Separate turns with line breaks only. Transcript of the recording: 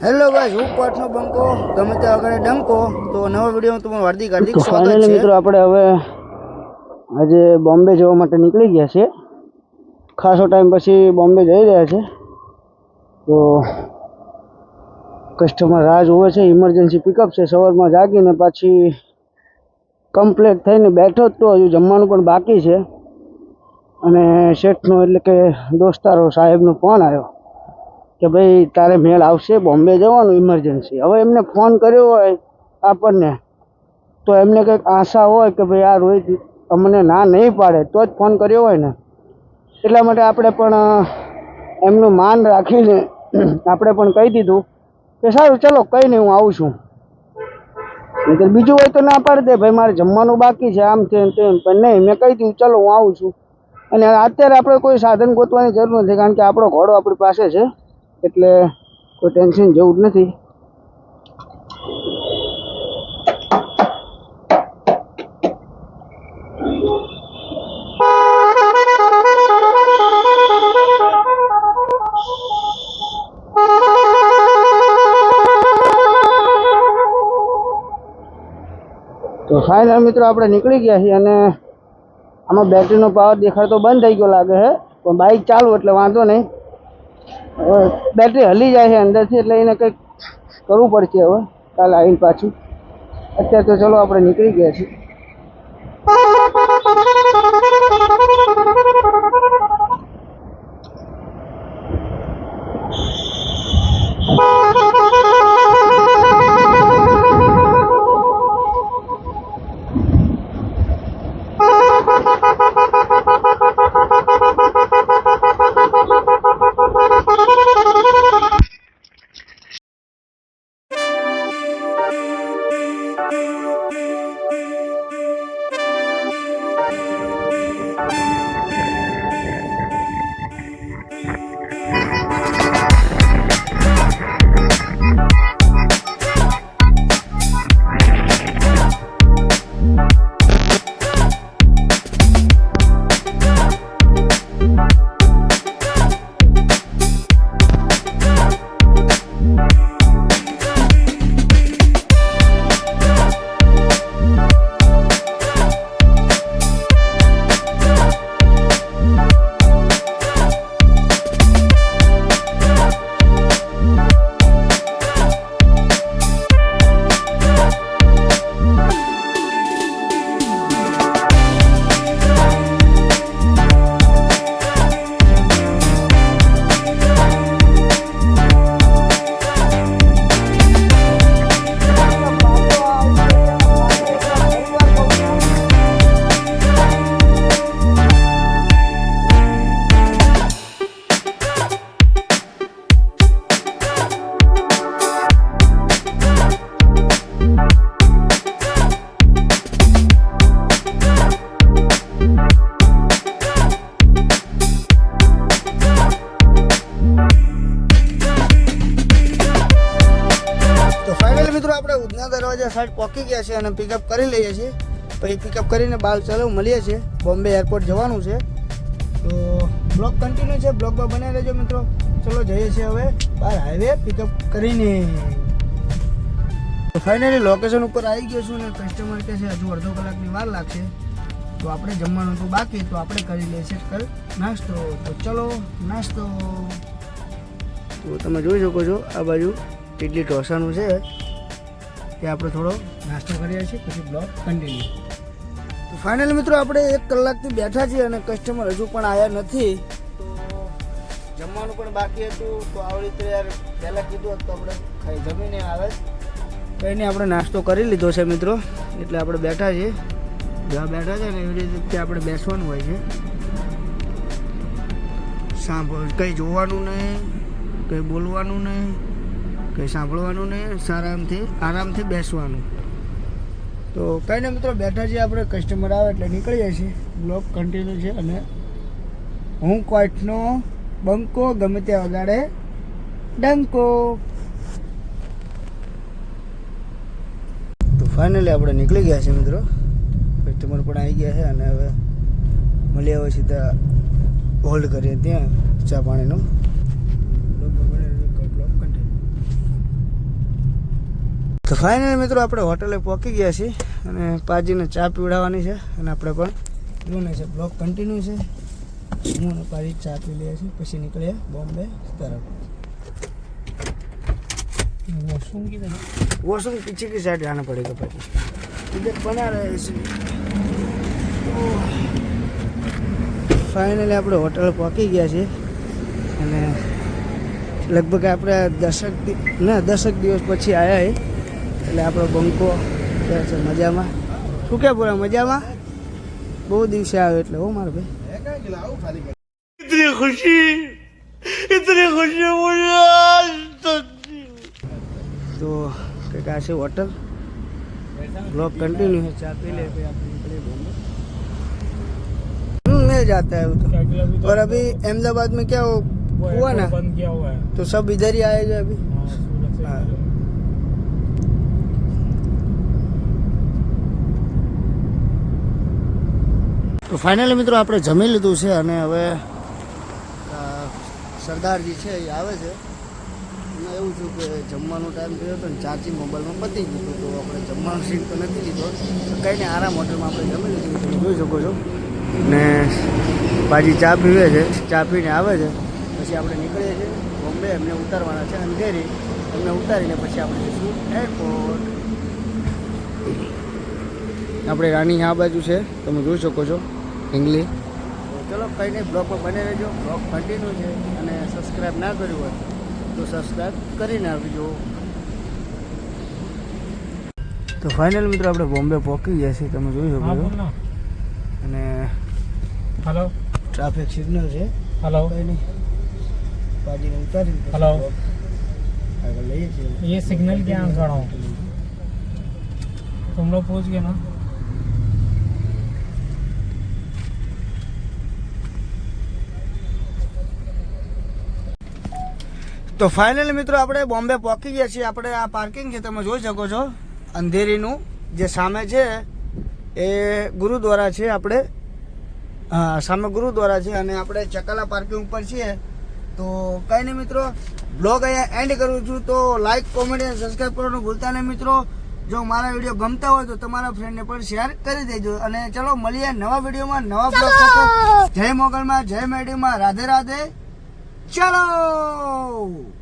Hello guys હું પાઠનો બંકો. ગમે તે આગળ ડંકો. તો નવો વીડિયો તમારું હાર્દિક હાર્દિક સ્વાગત છે.
મિત્રો આપણે હવે આજે બોમ્બે જવા માટે નીકળી ગયા છે ખાસો ટાઈમ પછી બોમ્બે જઈ રહ્યા છે. તો કસ્ટમર રાહ જોવે છે ઇમરજન્સી પિકઅપ છે. સવારમાં જાગીને પાછી કમ્પ્લીટ થઈને બેઠો જ તો હજુ જમવાનું પણ બાકી છે. અને શેઠનો એટલે કે દોસ્તારો સાહેબનો ફોન આવ્યો. કે ભાઈ તારે મેળ આવશે, બોમ્બે જવાનું ઇમરજન્સી હવે એમને ફોન કર્યો હોય આપણને, તો એમને કંઈક આશા હોય કે ભાઈ આ રોહિત અમને ના નહીં પાડે, તો જ ફોન કર્યો હોય ને. એટલા માટે આપણે પણ એમનું માન રાખીને આપણે પણ કહી દીધું કે સારું, ચલો, કંઈ નહીં, હું આવું છું. નહીં બીજું હોય તો ના પાડી દે, ભાઈ મારે જમવાનું બાકી છે, આમ છે તેમ. પણ નહીં, મેં કહી દીધું, ચલો, હું આવું છું. અને અત્યારે આપણે કોઈ સાધન ગોતવાની જરૂર નથી, કારણ કે આપણો ઘોડો આપણી પાસે છે. એટલે કોઈ ટેન્શન જેવું જ નથી. તો ફાઇનલ મિત્રો આપણે નીકળી ગયા છીએ અને આમાં બેટરીનો પાવર દેખાડતો બંધ થઈ ગયો લાગે છે. પણ બાઇક ચાલુ, એટલે વાંધો નહીં. હવે બેટરી હલી જાય છે અંદરથી એટલે એને કંઈક કરવું પડશે હવે, કાલે આવીને પાછું. અત્યારે તો ચલો આપણે નીકળી ગયા છીએ.
ઉધના સાઈડ પહોંચી ગયા છે અને પિકઅપ કરી લઈએ છીએ. પછી પિકઅપ કરીને બાલ ચાલો મળીએ છીએ. બોમ્બે એરપોર્ટ જવાનું છે. તો બ્લોગ કન્ટિન્યુ છે. બ્લોગમાં બને રહેજો મિત્રો. ચલો જઈએ છીએ હવે બહાર હાઈવે પિકઅપ કરીને. ફાઇનલી લોકેશન ઉપર આવી ગયો છું ને કસ્ટમર કહે છે, હજુ અડધો કલાકની વાર લાગશે. તો આપણે જમવાનું તો બાકી, તો આપણે કરી લઈએ છીએ કલ નાસ્તો. તો ચલો, નાસ્તો. તો તમે જોઈ શકો છો, આ બાજુ ઇડલી ઢોસાનું છે. તે આપણે થોડો નાસ્તો કરીએ છીએ, પછી બ્લોગ કન્ટિન્યુ તો ફાઇનલ મિત્રો આપણે એક કલાકથી બેઠા છીએ અને કસ્ટમર હજુ પણ આવ્યા નથી. તો જમવાનું પણ બાકી હતું, તો આવી રીતે યાર પહેલાં કીધું હતું તો આપણે ખાઈ જમીને આવે. કંઈ નહીં આપણે નાસ્તો કરી લીધો છે મિત્રો, એટલે આપણે બેઠા છીએ. જ્યાં બેઠા છે ને એવી રીતે આપણે બેસવાનું હોય છે. સાંભળ, કંઈ જોવાનું નહીં, કંઈ બોલવાનું નહીં. કંઈ સાંભળવાનું ને આરામથી આરામથી બેસવાનું. તો કંઈ નહીં મિત્રો, બેઠા છીએ આપણે કસ્ટમર આવે એટલે નીકળીએ છીએ બ્લોક કન્ટિન્યુ છે અને હું કોઈટનો બંકો ગમે તે વગાડે, ડંકો. તો ફાઇનલી આપણે નીકળી ગયા છે મિત્રો. કસ્ટમર પણ આવી ગયા છે અને હવે મળ્યા હોય સીધા હોલ્ડ કરીએ ત્યાં ચા પાણીનો બ્લોગ બને રહેજો, બ્લોગ continue. તો ફાઇનલી મિત્રો આપણે હોટેલે પહોંચી ગયા છીએ અને પાજીને ચા પીવડાવવાની છે અને આપણે પણ જોને છે. બ્લોક કન્ટિન્યુ છે. હું અને પાજી ચા પી લઈએ છીએ. પછી નીકળીએ બોમ્બે તરફ.
વોશરૂમ કીધું
વોશરૂમ પીછી કી સાઈડ જાને પડેગા પાજી ઇધર બના રહે છે. ફાઇનલી આપણે હોટલ પહોંચી ગયા છીએ. અને લગભગ આપણે દસક ના, દસક દિવસ પછી આવ્યા એ. એટલે આપણો બંકો કહે છે મજામાં શું કે પૂરા મજામાં બહુ દિવસે આવ્યો એટલે હો મારો ભાઈ
इतनी खुशी इतनी खुशी मुझे आज तक
तो કંઈક આ છે હોટલ ब्लॉग कंटिन्यू है चाय पी ले फिर आप निकले घूमने हम्म, मिल जाता है वो तो और अभी अहमदाबाद में क्या वो हुआ ना
बंद किया हुआ है
तो सब इधर ही आएगा अभी
हाँ,
તો ફાઇનલી મિત્રો આપણે જમી લીધું છે અને હવે સરદારજી છે એ આવે છે. એવું થયું કે જમવાનો ટાઈમ થયો હતો ને ચાર્જિંગ મોબાઈલમાં પતી ગયું તો આપણે જમવાનું સીન તો નથી લીધો. કંઈ નહીં, આરામ હોટલમાં આપણે જમી લીધું જોઈ શકો છો. ને પાછી ચા પીવે છે, ચા પીને આવે છે. પછી આપણે નીકળીએ છીએ બોમ્બે, એમને ઉતારવાના છે અંધેરી. એમને ઉતારીને પછી આપણે જઈશું એરપોર્ટ આપણે રાની આ બાજુ છે, તમે જોઈ શકો છો. ઇંગ્લી તો ચલો કંઈ નહીં બ્લોગમાં બને રહેજો બ્લોગ કન્ટિન્યુ છે અને સબસ્ક્રાઈબ ના કર્યું હોય તો સબસ્ક્રાઈબ કરી નાખજો તો ફાઇનલ મિત્રો આપણે બોમ્બે પહોંચી ગયા છીએ તમે જોઈ શકો
हाँ
છો
बोल ना
અને
हेलो
ટ્રાફિક સિગ્નલ છે
हेलो
કંઈ નહીં પાજીને ઉતારી
Hello.
આગળ લઈએ છીએ
ये सिग्नल के यहाँ खड़ा हूँ तुम लोग पहुँच गए ना
તો ફાઇનલી મિત્રો આપણે બોમ્બે પહોંચી ગયા છીએ. આપણે આ પાર્કિંગ છે તમે જોઈ શકો છો. અંધેરીનું જે સામે છે એ ગુરુદ્વારા છે આપણે. હા સામે ગુરુદ્વારા છે અને આપણે ચકાલા પાર્કિંગ ઉપર છીએ. તો કંઈ નહીં મિત્રો બ્લોગ અહીંયા એન્ડ કરું છું. તો લાઇક કોમેન્ટ અને સબસ્ક્રાઈબ કરવાનું ભૂલતા નહીં મિત્રો. જો મારા વીડિયો ગમતા હોય તો તમારા ફ્રેન્ડને પણ શેર કરી દેજો. અને ચલો મળીએ નવા વિડીયોમાં નવા બ્લોગ સાથે. જય મોગલમાં જય મેડીમાં. રાધે રાધે. ચલો